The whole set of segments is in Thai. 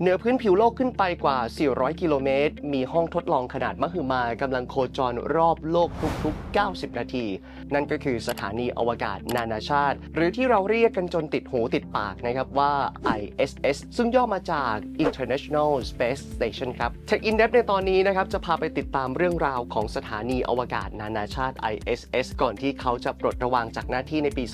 เหนือพื้นผิวโลกขึ้นไปกว่า 400 กิโลเมตร มีห้องทดลองขนาดมหึมากำลังโคจรรอบโลกทุกๆ 90 นาที นั่นก็คือสถานีอวกาศนานาชาติ หรือที่เราเรียกกันจนติดหูติดปากนะครับว่า ISS ซึ่งย่อมาจาก International Space Station ครับ Tech in Depth ในตอนนี้นะครับ จะพาไปติดตามเรื่องราวของสถานีอวกาศนานาชาติ ISS ก่อนที่เขาจะปลดระวางจากหน้าที่ในปี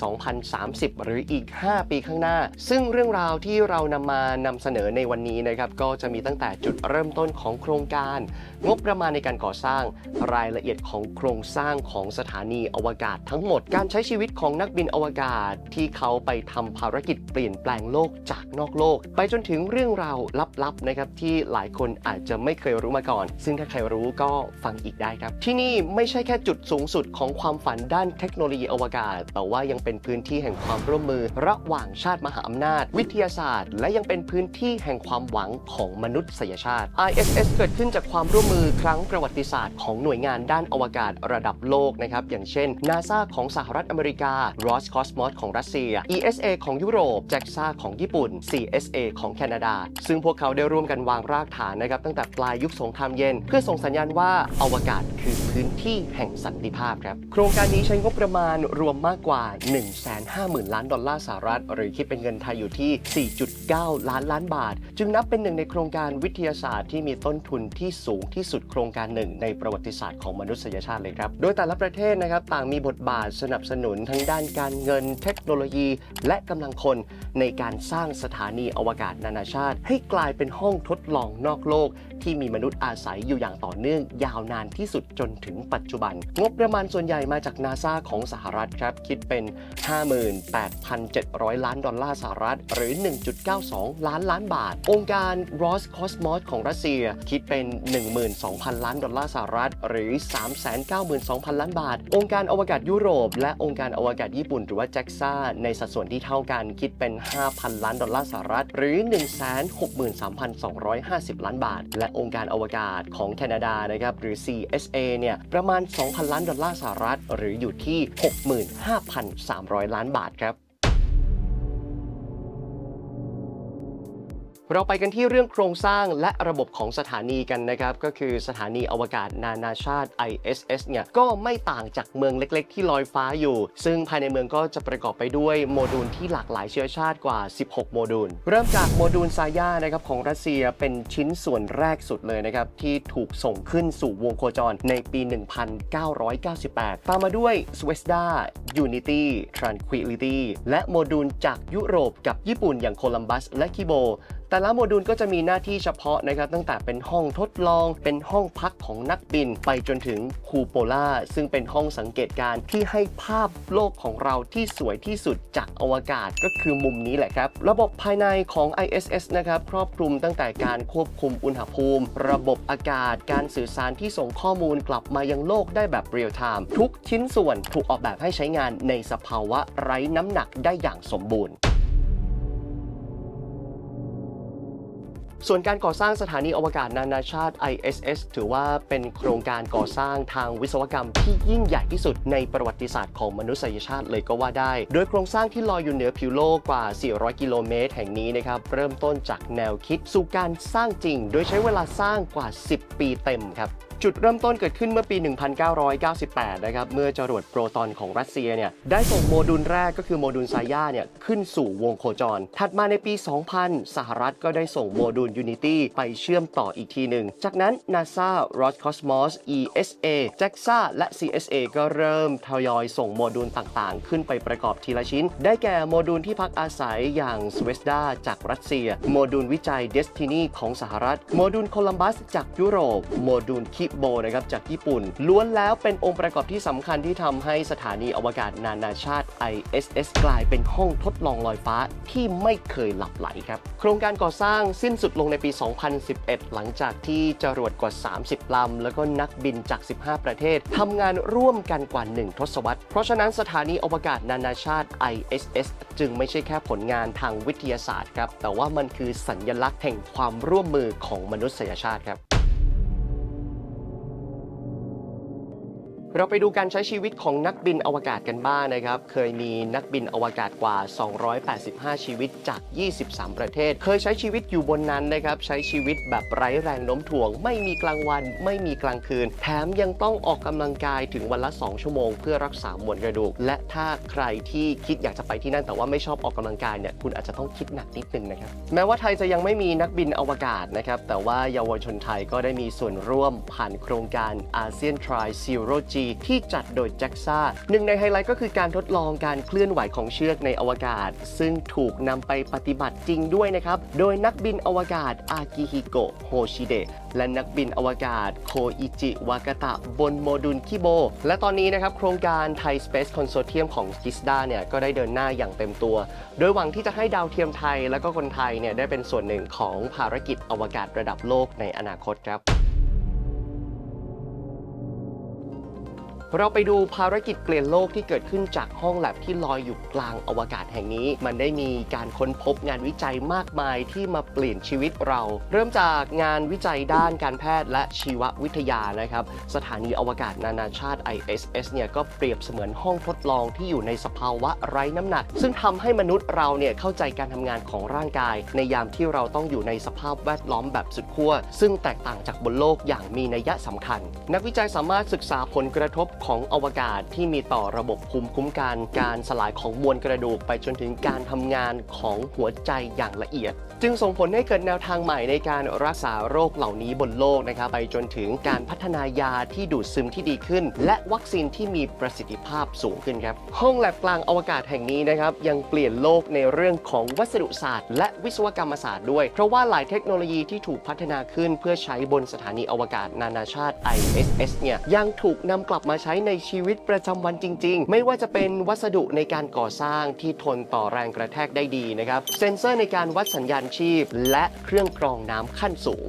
2030 หรืออีก 5 ปีข้างหน้า ซึ่งเรื่องราวที่เรานำมานำเสนอในวันนี้นะครับก็จะมีตั้งแต่จุดเริ่มต้นของโครงการ งบประมาณในการก่อสร้างรายละเอียดของโครงสร้างของสถานีอวกาศทั้งหมดการใช้ชีวิตของนักบินอวกาศที่เขาไปทำภารกิจเปลี่ยนแปลงโลกจากนอกโลก ไปจนถึงเรื่องราวลับๆนะครับที่หลายคนอาจจะไม่เคยรู้มาก่อน ซึ่งถ้าใครรู้ก็ฟังอีกได้ครับ ที่นี่ไม่ใช่แค่จุดสูงสุดของความฝันด้านเทคโนโลยีอวกาศ แต่ว่ายังเป็นพื้นที่แห่งความร่วมมือ ระหว่างชาติมหาอำนาจ วิทยาศาสตร์ และยังเป็นพื้นที่แห่งความหวังของมนุษยชาติ ISS เกิดขึ้นจากความร่วมมือครั้งประวัติศาสตร์ของหน่วยงานด้านอวกาศระดับโลกนะครับ อย่างเช่น NASA ของสหรัฐอเมริกา Roscosmos ของรัสเซีย ESA ของยุโรป JAXA ของญี่ปุ่น CSA ของแคนาดา ซึ่งพวกเขาได้ร่วมกันวางรากฐานนะครับ ตั้งแต่ปลายยุคสงครามเย็น เพื่อส่งสัญญาณว่าอวกาศคือพื้นที่แห่งสันติภาพครับ โครงการนี้ใช้งบประมาณรวมมากกว่า 150,000 ล้านดอลลาร์สหรัฐ หรือคิดเป็นเงินไทยอยู่ที่ 4.9 ล้านล้านบาท จึงนับเป็นหนึ่งในโครงการวิทยาศาสตร์ที่มีต้นทุนที่สูงที่สุดโครงการหนึ่งในประวัติศาสตร์ของมนุษยชาติเลยครับ โดยแต่ละประเทศนะครับต่างมีบทบาทสนับสนุนทั้งด้านการเงินเทคโนโลยี และกำลังคนในการสร้างสถานีอวกาศนานาชาติ ให้กลายเป็นห้องทดลองนอกโลก ที่มีมนุษย์อาศัยอยู่อย่างต่อเนื่อง ยาวนานที่สุดจนถึงปัจจุบัน งบประมาณส่วนใหญ่มาจากนาซาของสหรัฐครับคิดเป็น 58,700 ล้านดอลลาร์สหรัฐ หรือ 1.92 ล้านล้านบาทองการ Roscosmos ของรัสเซีย คิดเป็น 12,000 ล้านดอลลาร์สหรัฐ หรือ 392,000 ล้านบาท องค์การอวกาศยุโรป และองค์การอวกาศญี่ปุ่นหรือว่า JAXA ในสัดส่วนที่เท่ากันคิดเป็น 5,000 ล้านดอลลาร์สหรัฐ หรือ 163,250 ล้านบาท และองค์การอวกาศของแคนาดานะครับหรือ CSA เนี่ยประมาณ 2,000 ล้านดอลลาร์สหรัฐ หรืออยู่ที่ 65,300 ล้านบาทครับ เราไปกันที่เรื่องโครงสร้างและระบบของสถานีกันนะครับ ก็คือสถานีอวกาศนานาชาติ ISS เนี่ยก็ไม่ต่างจากเมืองเล็ก ๆ ที่ลอยฟ้าอยู่ ซึ่งภายในเมืองก็จะประกอบไปด้วยโมดูลที่หลากหลายเชื้อชาติกว่า 16 โมดูล เริ่มจากโมดูลซายานะครับของรัสเซียเป็นชิ้นส่วนแรกสุดเลยนะครับ ที่ถูกส่งขึ้นสู่วงโคจรในปี 1998 ตามมาด้วย s w e s d a Unity Tranquility และโมดูลจากยุโรปกับญี่ปุ่นอย่างโคลัมบัสและคิโบ แต่ละโมดูลก็จะมีหน้าที่เฉพาะนะครับตั้งแต่เป็นห้องทดลอง เป็นห้องพักของนักบิน ไปจนถึงคูโปล่าซึ่งเป็นห้องสังเกตการณ์ที่ให้ภาพโลกของเราที่สวยที่สุดจากอวกาศก็คือมุมนี้แหละครับ ระบบภายในของ ISS นะครับครอบคลุมตั้งแต่การควบคุมอุณหภูมิ ระบบอากาศ การสื่อสารที่ส่งข้อมูลกลับมายังโลกได้แบบเรียลไทม์ทุกชิ้นส่วนถูกออกแบบให้ใช้งานในสภาวะไร้น้ำหนักได้อย่างสมบูรณ์ ส่วนการก่อสร้างสถานีอวกาศนานาชาติ ISS ถือว่าเป็นโครงการก่อสร้างทางวิศวกรรมที่ยิ่งใหญ่ที่สุดในประวัติศาสตร์ของมนุษยชาติเลยก็ว่าได้ โดยโครงสร้างที่ลอยอยู่เหนือผิวโลกกว่า 400 กิโลเมตร แห่งนี้นะครับ เริ่มต้นจากแนวคิดสู่การสร้างจริง โดยใช้เวลาสร้างกว่า 10 ปีเต็มครับ จุดเริ่มต้นเกิดขึ้นเมื่อปี 1998 นะครับ เมื่อจรวดโปรตอนของรัสเซียเนี่ย ได้ส่งโมดูลแรกก็คือโมดูลไซายาเนี่ย ขึ้นสู่วงโคจร ถัดมาในปี 2000 สหรัฐก็ได้ส่งโมดูล Unity ไปเชื่อมต่ออีกทีหนึ่ง จากนั้น NASA Roscosmos ESA JAXA และ CSA ก็เริ่มทยอยส่งโมดูลต่างๆ ขึ้นไปประกอบทีละชิ้น ได้แก่โมดูลที่พักอาศัยอย่าง s w e s d a จากรัสเซีย โมดูลวิจัย Destiny ของสหรัฐ โมดูลโคลัมบัสจากยุโรป โมดูลคิโบนะครับจากญี่ปุ่น ล้วนแล้วเป็นองค์ประกอบที่สำคัญที่ทำให้สถานีอวกาศนานาชาติ ISS กลายเป็นห้องทดลองลอยฟ้าที่ไม่เคยหลับไหลครับ โครงการก่อสร้างสิ้นสุดลงในปี 2011 หลังจากที่จรวดกว่า 30 ลำ แล้วก็นักบินจาก 15 ประเทศทำงานร่วมกันกว่า 1 ทศวรรษ เพราะฉะนั้นสถานีอวกาศนานาชาติ ISS จึงไม่ใช่แค่ผลงานทางวิทยาศาสตร์ครับ แต่ว่ามันคือสัญญลักษณ์แห่งความร่วมมือของมนุษยชาติครับ เราไปดูการใช้ชีวิตของนักบินอวกาศกันบ้างนะครับ เคยมีนักบินอวกาศกว่า 285 ชีวิตจาก 23 ประเทศ เคยใช้ชีวิตอยู่บนนั้นนะครับ ใช้ชีวิตแบบไร้แรงโน้มถ่วง ไม่มีกลางวัน ไม่มีกลางคืน แถมยังต้องออกกำลังกายถึงวันละ 2 ชั่วโมง เพื่อรักษามวลกระดูก และถ้าใครที่คิดอยากจะไปที่นั่นแต่ว่าไม่ชอบออกกำลังกายเนี่ย คุณอาจจะต้องคิดหนักนิดนึงนะครับ แม้ว่าไทยจะยังไม่มีนักบินอวกาศนะครับ แต่ว่าเยาวชนไทยก็ได้มีส่วนร่วมผ่านโครงการอาเซียนทริซีโรจีที่จัดโดย JAXA หนึ่งในไฮไลท์ก็คือการทดลองการเคลื่อนไหวของเชือกในอวกาศ ซึ่งถูกนำไปปฏิบัติจริงด้วยนะครับ โดยนักบินอวกาศอากิฮิโกะโฮชิเดะและนักบินอวกาศโคอิจิวากาตะบนโมดูลคิโบ และตอนนี้นะครับ โครงการไทย Space Consortium ของกิสดาเนี่ย ก็ได้เดินหน้าอย่างเต็มตัว โดยหวังที่จะให้ดาวเทียมไทยและก็คนไทยเนี่ย ได้เป็นส่วนหนึ่งของภารกิจอวกาศระดับโลกในอนาคตครับ เราไปดูภารกิจเปลี่ยนโลกที่เกิดขึ้นจากห้องแลบที่ลอยอยู่กลางอวกาศแห่งนี้ มันได้มีการค้นพบงานวิจัยมากมายที่มาเปลี่ยนชีวิตเรา เริ่มจากงานวิจัยด้านการแพทย์และชีววิทยานะครับ สถานีอวกาศนานาชาติ ISS เนี่ยก็เปรียบเสมือนห้องทดลองที่อยู่ในสภาวะไร้น้ำหนัก ซึ่งทำให้มนุษย์เราเนี่ยเข้าใจการทำงานของร่างกาย ในยามที่เราต้องอยู่ในสภาพแวดล้อมแบบสุดขั้วซึ่งแตกต่างจากบนโลกอย่างมีนัยสำคัญ นักวิจัยสามารถศึกษาผลกระทบของอวกาศที่มีต่อระบบภูมิคุ้มกันการสลายของมวลกระดูกไปจนถึงการทำงานของหัวใจอย่างละเอียด จึงส่งผลให้เกิดแนวทางใหม่ในการรักษาโรคเหล่านี้บนโลกนะครับไปจนถึงการพัฒนายาที่ดูดซึมที่ดีขึ้น และวัคซีนที่มีประสิทธิภาพสูงขึ้นครับห้องแลบกลางอวกาศแห่งนี้นะครับยังเปลี่ยนโลกในเรื่องของวัสดุศาสตร์ และวิศวกรรมศาสตร์ด้วย เพราะว่าหลายเทคโนโลยีที่ถูกพัฒนาขึ้น เพื่อใช้บนสถานีอวกาศนานาชาติ ISS เนี่ยยังถูกนำกลับมาใช้ในชีวิตประจำวันจริง ๆ ไม่ว่าจะเป็นวัสดุในการก่อสร้างที่ทนต่อแรงกระแทกได้ดีนะครับ เซ็นเซอร์ในการวัดสัญญาณชีพ และเครื่องกรองน้ำขั้นสูง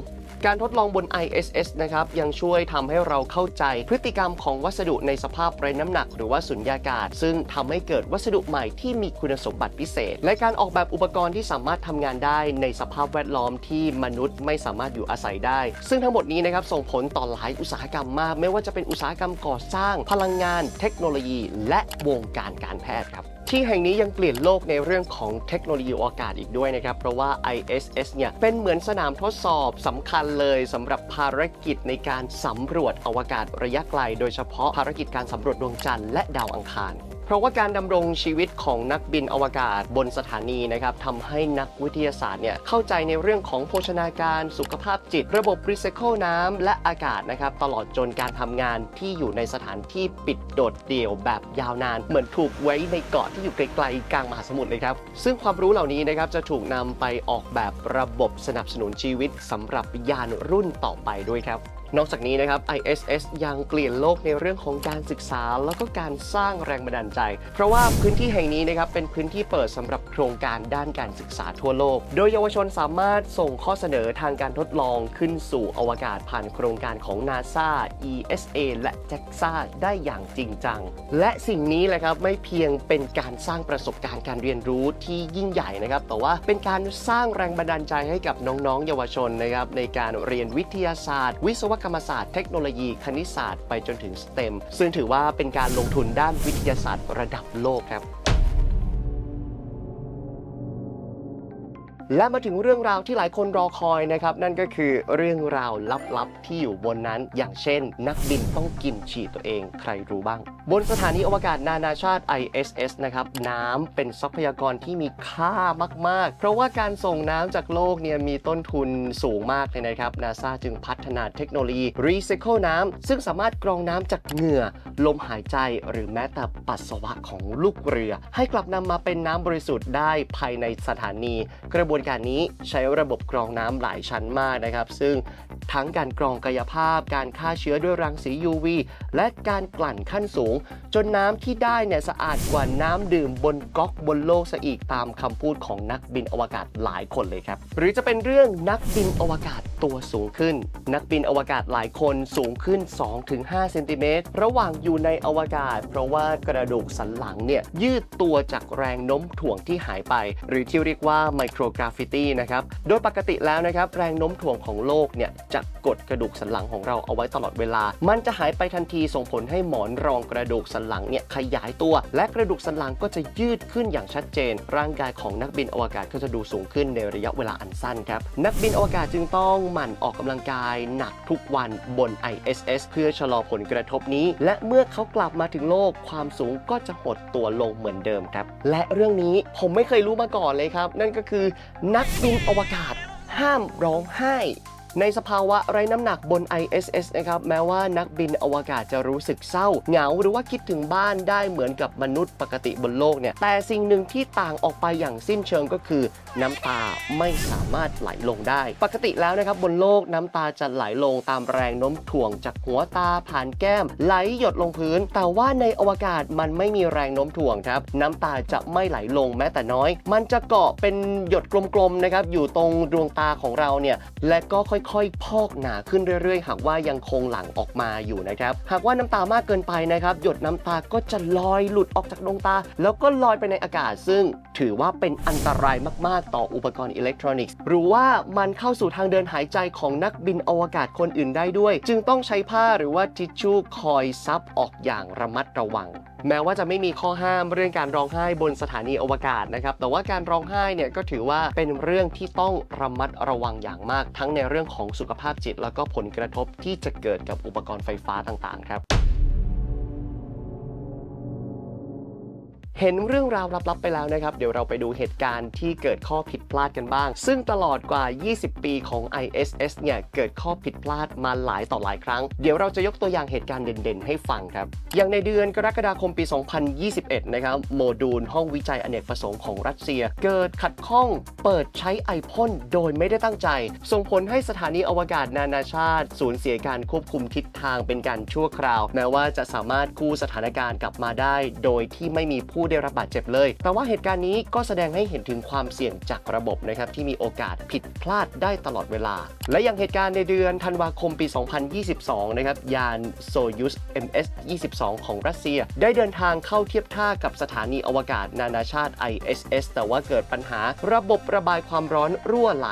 การทดลองบน ISS นะครับยังช่วยทำให้เราเข้าใจพฤติกรรมของวัสดุในสภาพไร้น้ำหนัก หรือว่าสุญญากาศ ซึ่งทำให้เกิดวัสดุใหม่ที่มีคุณสมบัติพิเศษ และการออกแบบอุปกรณ์ที่สามารถทำงานได้ในสภาพแวดล้อมที่มนุษย์ไม่สามารถอยู่อาศัยได้ ซึ่งทั้งหมดนี้นะครับส่งผลต่อหลายอุตสาหกรรมมาก ไม่ว่าจะเป็นอุตสาหกรรมก่อสร้าง พลังงาน เทคโนโลยี และวงการการแพทย์ครับ ที่แห่งนี้ยังเปลี่ยนโลกในเรื่องของเทคโนโลยีอวกาศอีกด้วยนะครับ เพราะว่า ISS เนี่ยเป็นเหมือนสนามทดสอบสำคัญเลยสำหรับภารกิจในการสำรวจอวกาศระยะไกล โดยเฉพาะภารกิจการสำรวจดวงจันทร์และดาวอังคาร เพราะว่าการดำรงชีวิตของนักบินอวกาศบนสถานีนะครับทำให้นักวิทยาศาสตร์เนี่ยเข้าใจในเรื่องของโภชนาการสุขภาพจิต ระบบรีไซเคิลน้ำและอากาศนะครับตลอดจนการทำงานที่อยู่ในสถานที่ปิดโดดเดี่ยวแบบยาวนาน เหมือนถูกไว้ในเกาะที่อยู่ไกลๆกลางมหาสมุทรเลยครับซึ่งความรู้เหล่านี้นะครับจะถูกนำไปออกแบบระบบสนับสนุนชีวิตสำหรับยานรุ่นต่อไปด้วยครับนอกจากนี้นะครับ ISS ยังเปลี่ยนโลกในเรื่องของการศึกษา แล้วก็การสร้างแรงบันดาลใจ เพราะว่าพื้นที่แห่งนี้นะครับเป็นพื้นที่เปิดสำหรับโครงการด้านการศึกษาทั่วโลก โดยเยาวชนสามารถส่งข้อเสนอทางการทดลองขึ้นสู่อวกาศผ่านโครงการของ NASA ESA และ JAXA ได้อย่างจริงจัง และสิ่งนี้แหละครับไม่เพียงเป็นการสร้างประสบการณ์การเรียนรู้ที่ยิ่งใหญ่นะครับแต่ว่าเป็นการสร้างแรงบันดาลใจให้กับน้องๆ เยาวชนนะครับในการเรียนวิทยาศาสตร์ วิศววกรรมศาสตร์เทคโนโลยีคณิตศาสตร์ไปจนถึงสเต็มซึ่งถือว่าเป็นการลงทุนด้านวิทยาศาสตร์ระดับโลกครับ และมาถึงเรื่องราวที่หลายคนรอคอยนะครับ นั่นก็คือเรื่องราวลับๆที่อยู่บนนั้น อย่างเช่น นักบินต้องกินฉี่ตัวเองใครรู้บ้าง บนสถานีอวกาศนานาชาติ ISS นะครับน้ำเป็นทรัพยากรที่มีค่ามาก ๆ เพราะว่าการส่งน้ำจากโลกเนี่ยมีต้นทุนสูงมากเลยนะครับ NASA จึงพัฒนาเทคโนโลยีรีไซเคิลน้ำซึ่งสามารถกรองน้ำจากเหงื่อ ลมหายใจหรือแม้แต่ปัสสาวะของลูกเรือ ให้กลับนำมาเป็นน้ำบริสุทธิ์ได้ภายในสถานีกระบวนการนี้ใช้ระบบกรองน้ำหลายชั้นมากนะครับ ซึ่งทั้งการกรองกายภาพ การฆ่าเชื้อด้วยรังสี UV และการกลั่นขั้นสูง จนน้ำที่ได้เนี่ยสะอาดกว่าน้ำดื่มบนก๊อกบนโลกซะอีกตามคำพูดของนักบินอวกาศหลายคนเลยครับ หรือจะเป็นเรื่องนักบินอวกาศตัวสูงขึ้น นักบินอวกาศหลายคนสูงขึ้น 2-5 เซนติเมตรระหว่างอยู่ในอวกาศ เพราะว่ากระดูกสันหลังเนี่ยยืดตัวจากแรงโน้มถ่วงที่หายไป หรือที่เรียกว่าไมโครกราฟิตี้นะครับ โดยปกติแล้วนะครับแรงโน้มถ่วงของโลกเนี่ยจะกดกระดูกสันหลังของเราเอาไว้ตลอดเวลา มันจะหายไปทันทีส่งผลให้หมอนรองกระดูกสันหลังเนี่ยขยายตัว และกระดูกสันหลังก็จะยืดขึ้นอย่างชัดเจน ร่างกายของนักบินอวกาศก็จะดูสูงขึ้นในระยะเวลาอันสั้นครับนักบินอวกาศจึงต้องหมั่นออกกำลังกายหนักทุกวันบน ISS เพื่อชะลอผลกระทบนี้ และเมื่อเขากลับมาถึงโลกความสูงก็จะหดตัวลงเหมือนเดิมครับ และเรื่องนี้ผมไม่เคยรู้มาก่อนเลยครับ นั่นก็คือนักบินอวกาศห้ามร้องไห้ ในสภาวะไร้น้ำหนักบน ISS นะครับแม้ว่านักบินอวกาศจะรู้สึกเศร้า เหงาหรือว่าคิดถึงบ้านได้เหมือนกับมนุษย์ปกติบนโลกเนี่ยแต่สิ่งหนึ่งที่ต่างออกไปอย่างสิ้นเชิงก็คือ น้ำตาไม่สามารถไหลลงได้ ปกติแล้วนะครับบนโลกน้ำตาจะไหลลงตามแรงโน้มถ่วงจากหัวตาผ่านแก้ม ไหลหยดลงพื้น แต่ว่าในอวกาศมันไม่มีแรงโน้มถ่วงครับน้ำตาจะไม่ไหลลงแม้แต่น้อย มันจะเกาะเป็นหยดกลมๆนะครับอยู่ตรงดวงตาของเราเนี่ยและก็ค่อยๆ พอกหนาขึ้นเรื่อยๆ หากว่ายังคงหลั่งออกมาอยู่นะครับ หากว่าน้ำตามากเกินไปนะครับ หยดน้ำตาก็จะลอยหลุดออกจากดวงตา แล้วก็ลอยไปในอากาศ ซึ่งถือว่าเป็นอันตรายมากๆ ต่ออุปกรณ์อิเล็กทรอนิกส์ หรือว่ามันเข้าสู่ทางเดินหายใจของนักบินอวกาศคนอื่นได้ด้วย จึงต้องใช้ผ้าหรือว่าทิชชู่คอยซับออกอย่างระมัดระวังแม้ว่าจะไม่มีข้อห้ามเรื่องการร้องไห้บนสถานีอวกาศนะครับ แต่ว่าการร้องไห้เนี่ยก็ถือว่าเป็นเรื่องที่ต้องระมัดระวังอย่างมาก ทั้งในเรื่องของสุขภาพจิต แล้วก็ผลกระทบที่จะเกิดกับอุปกรณ์ไฟฟ้าต่างๆ ครับ เห็นเรื่องราวลับๆไปแล้วนะครับ เดี๋ยวเราไปดูเหตุการณ์ที่เกิดข้อผิดพลาดกันบ้าง ซึ่งตลอดกว่า 20 ปีของ ISS เนี่ยเกิดข้อผิดพลาดมาหลายต่อหลายครั้ง เดี๋ยวเราจะยกตัวอย่างเหตุการณ์เด่นๆ ให้ฟังครับ อย่างในเดือนกรกฎาคมปี 2021 นะครับ โมดูลห้องวิจัยอเนกประสงค์ของรัสเซีย เกิดขัดข้อง เปิดใช้ไอพ่นโดยไม่ได้ตั้งใจ ส่งผลให้สถานีอวกาศนานาชาติสูญเสียการควบคุมทิศทางเป็นการชั่วคราว แม้ว่าจะสามารถกู้สถานการณ์กลับมาได้ โดยที่ไม่มีผู้ได้รับบาดเจ็บเลย แต่ว่าเหตุการณ์นี้ก็แสดงให้เห็นถึงความเสี่ยงจากระบบนะครับที่มีโอกาสผิดพลาดได้ตลอดเวลา และอย่างเหตุการณ์ในเดือนธันวาคมปี 2022 นะครับยานโซยุส MS-22 ของรัสเซีย ได้เดินทางเข้าเทียบท่ากับสถานีอวกาศนานาชาติ ISS แต่ว่าเกิดปัญหาระบบระบายความร้อนรั่วไหล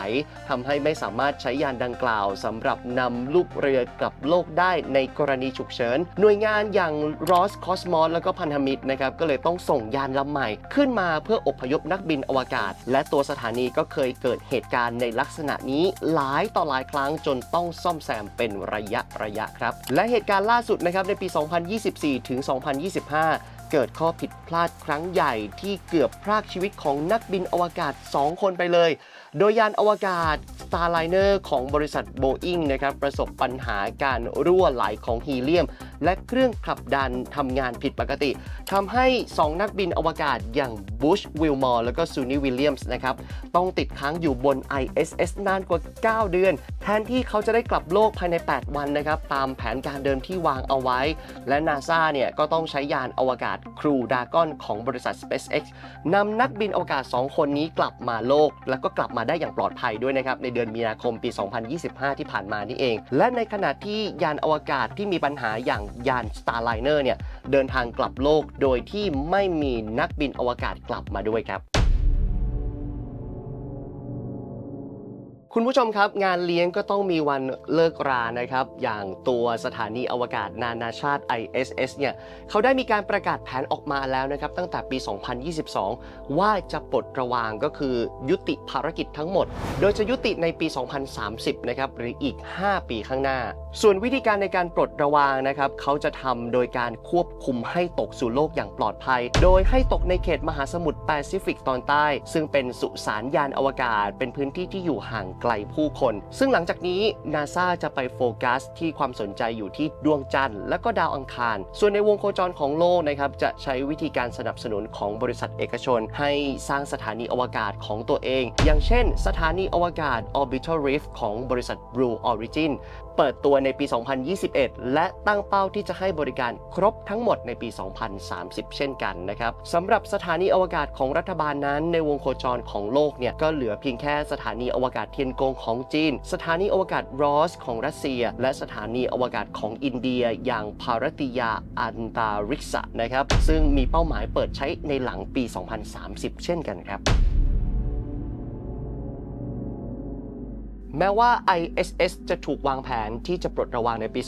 ทำให้ไม่สามารถใช้ยานดังกล่าวสำหรับนำลูกเรือกลับโลกได้ในกรณีฉุกเฉิน หน่วยงานอย่าง Roscosmos แล้วก็พันธมิตรนะครับก็เลยต้องส่งยานลำใหม่ ขึ้นมาเพื่ออพยพนักบินอวกาศ และตัวสถานีก็เคยเกิดเหตุการณ์ในลักษณะนี้หลายต่อหลายครั้งจนต้องซ่อมแซมเป็นระยะระยะครับ และเหตุการณ์ล่าสุดนะครับในปี 2024 ถึง 2025 เกิดข้อผิดพลาดครั้งใหญ่ที่เกือบพรากชีวิตของนักบินอวกาศ 2 คนไปเลย โดยยานอวกาศ Starliner ของบริษัท Boeing นะครับประสบปัญหาการรั่วไหลของฮีเลียม และเครื่องขับดันทำงานผิดปกติทำให้ 2 นักบินอวกาศอย่าง Bush Wilmore แล้วก็ Suni Williams นะครับต้องติดค้างอยู่บน ISS นานกว่า 9 เดือน แทนที่เขาจะได้กลับโลกภายใน 8 วันนะครับตามแผนการเดิมที่วางเอาไว้ และ NASA เนี่ยก็ต้องใช้ยานอวกาศ Crew Dragon ของบริษัท SpaceX นำนักบินอวกาศ 2 คนนี้กลับมาโลก แล้วก็กลับมาได้อย่างปลอดภัยด้วยนะครับในเดือนมีนาคมปี 2025 ที่ผ่านมานี่เอง และในขณะที่ยานอวกาศที่มีปัญหาอย่างยาน Starliner เนี่ยเดินทางกลับโลกโดยที่ไม่มีนักบินอวกาศกลับมาด้วยครับ คุณผู้ชมครับ งานเลี้ยงก็ต้องมีวันเลิกรานะครับ อย่างตัวสถานีอวกาศนานาชาติ ISS เนี่ยเขาได้มีการประกาศแผนออกมาแล้วนะครับ ตั้งแต่ปี 2022 ว่าจะปลดระวางก็คือยุติภารกิจทั้งหมด โดยจะยุติในปี 2030 นะครับ หรืออีก 5 ปีข้างหน้า ส่วนวิธีการในการปลดระวางนะครับเขาจะทำโดยการควบคุมให้ตกสู่โลกอย่างปลอดภัย โดยให้ตกในเขตมหาสมุทรแปซิฟิกตอนใต้ ซึ่งเป็นสุสานยานอวกาศ เป็นพื้นที่ที่อยู่ห่างไกลผู้คน ซึ่งหลังจากนี้นาซาจะไปโฟกัสที่ความสนใจอยู่ที่ดวงจันทร์และก็ดาวอังคาร ส่วนในวงโคจรของโลกนะครับจะใช้วิธีการสนับสนุนของบริษัทเอกชน ให้สร้างสถานีอวกาศของตัวเอง อย่างเช่น สถานีอวกาศ Orbital Rift ของบริษัท Blue Origin เปิดตัวในปี 2021 และตั้งเป้าที่จะให้บริการครบทั้งหมดในปี 2030 เช่นกันนะครับสำหรับสถานีอวกาศของรัฐบาลนั้น ในวงโคจรของโลกเนี่ยก็เหลือเพียงแค่สถานีอวกาศเทียนกงของจีน สถานีอวกาศรอสของรัสเซีย และสถานีอวกาศของอินเดีย อย่างภารติยาอันตาริกษะนะครับซึ่งมีเป้าหมายเปิดใช้ในหลังปี 2030 เช่นกันครับ แม้ว่า ISS จะถูกวางแผนที่จะปลดระวางในปี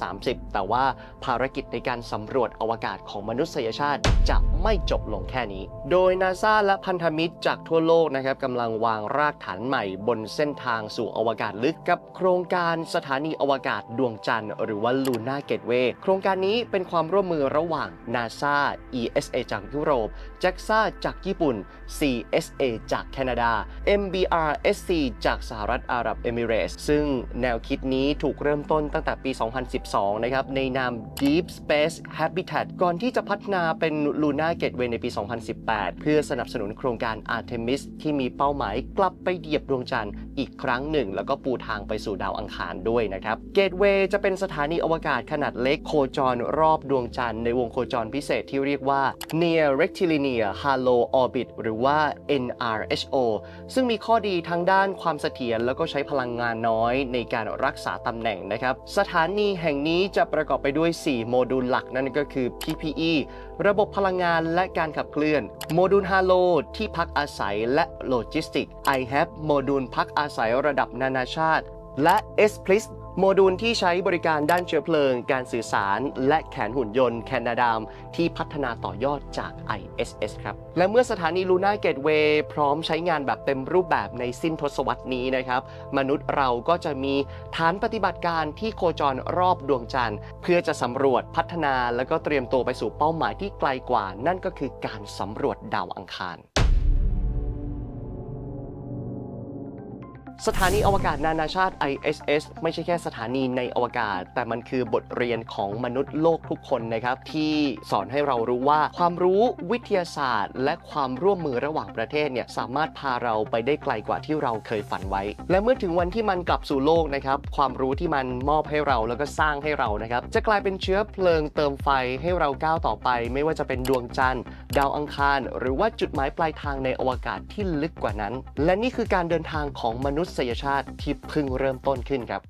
2030 แต่ว่าภารกิจในการสำรวจอวกาศของมนุษยชาติจะไม่จบลงแค่นี้ โดยนาซาและพันธมิตรจากทั่วโลกนะครับกำลังวางรากฐานใหม่บนเส้นทางสู่อวกาศลึกกับโครงการสถานีอวกาศดวงจันทร์หรือว่า Luna Gateway โครงการนี้เป็นความร่วมมือระหว่าง NASA ESA จากยุโรป JAXA จากญี่ปุ่น CSA จากแคนาดา MBRSC จากสหรัฐอาหรับเอมิเรสซึ่งแนวคิดนี้ถูกเริ่มต้นตั้งแต่ปี 2012 นะครับ ในนาม Deep Space Habitat ก่อนที่จะพัฒนาเป็น Luna Gateway ในปี 2018 เพื่อสนับสนุนโครงการ Artemis ที่มีเป้าหมายกลับไปเหยียบดวงจันทร์อีกครั้งหนึ่ง แล้วก็ปูทางไปสู่ดาวอังคารด้วยนะครับ Gateway จะเป็นสถานีอวกาศขนาดเล็กโคจรรอบดวงจันทร์ในวงโคจรพิเศษที่เรียกว่า Near Rectilinear Halo Orbit หรือว่า NRHO ซึ่งมีข้อดีทั้งด้านความเสถียรแล้วก็ใช้พลังงานน้อยในการรักษาตำแหน่งนะครับ สถานีแห่งนี้จะประกอบไปด้วย 4 โมดูลหลักนั่นก็คือ PPE ระบบพลังงานและการขับเคลื่อน โมดูลฮาโลที่พักอาศัยและโลจิสติก iHab โมดูลพักอาศัยระดับนานาชาติ และ s p l i s โมดูลที่ใช้บริการด้านเชื้อเพลิง การสื่อสาร และแขนหุ่นยนต์แคนาดาม ที่พัฒนาต่อยอดจาก ISS ครับ และเมื่อสถานี Luna Gateway พร้อมใช้งานแบบเต็มรูปแบบในสิ้นทศวรรษนี้นะครับ มนุษย์เราก็จะมีฐานปฏิบัติการที่โคจรรอบดวงจันทร์ เพื่อจะสำรวจพัฒนา แล้วก็เตรียมตัวไปสู่เป้าหมายที่ไกลกว่า นั่นก็คือการสำรวจดาวอังคาร สถานีอวกาศนานาชาติ ISS ไม่ใช่แค่สถานีในอวกาศ แต่มันคือบทเรียนของมนุษย์โลกทุกคนนะครับ ที่สอนให้เรารู้ว่าความรู้วิทยาศาสตร์ และความร่วมมือระหว่างประเทศเนี่ยสามารถพาเราไปได้ไกลกว่าที่เราเคยฝันไว้ และเมื่อถึงวันที่มันกลับสู่โลกนะครับความรู้ที่มันมอบให้เราแล้วก็สร้างให้เรานะครับจะกลายเป็นเชื้อเพลิงเติมไฟให้เราก้าวต่อไป ไม่ว่าจะเป็นดวงจันทร์ ดาวอังคาร หรือว่าจุดหมายปลายทางในอวกาศที่ลึกกว่านั้น และนี่คือการเดินทางของมนุษษยชาติที่เพิ่งเริ่มต้นขึ้นครับ